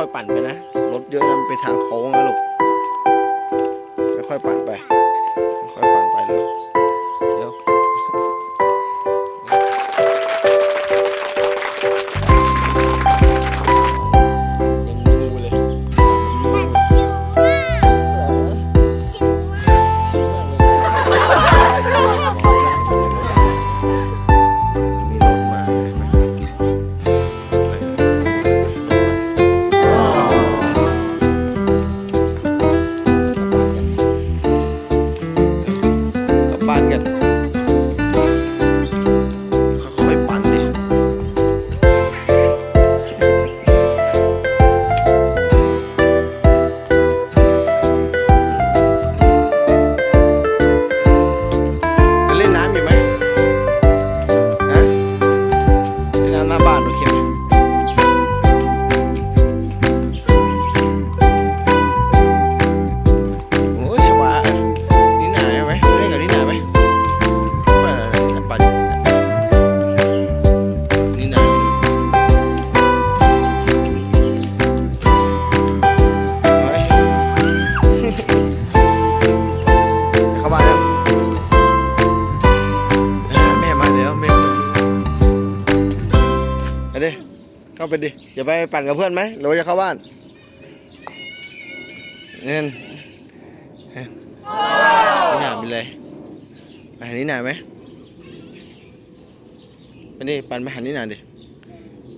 ค่อยๆปั่นไปนะ รถเยอะนะมันเป็นทางโค้งนะลูก ค่อยๆปั่นไป ค่อยๆปั่นไปเลย บบ้านกัน ดิเข้าไปดิอย่าไปปั่นกับเพื่อนไหมหรือว่าจะเข้าบ้านเงินนี่หนาไปเลยไปหานี่หนาไหมไปดิปั่นไปหานี่หนาดิ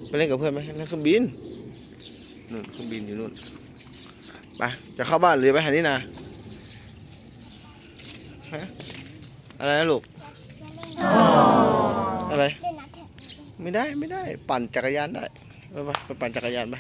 ไปเล่นกับเพื่อนไหมนั่นเครื่องบินนู่นเครื่องบินอยู่นู่นไปจะเข้าบ้านหรือไปหานี่หนาฮะอะไรนะลูกอะไร ไม่ได้ไม่ได้ ปั่นจักรยานได้ไปไปปั่นจักรยานไป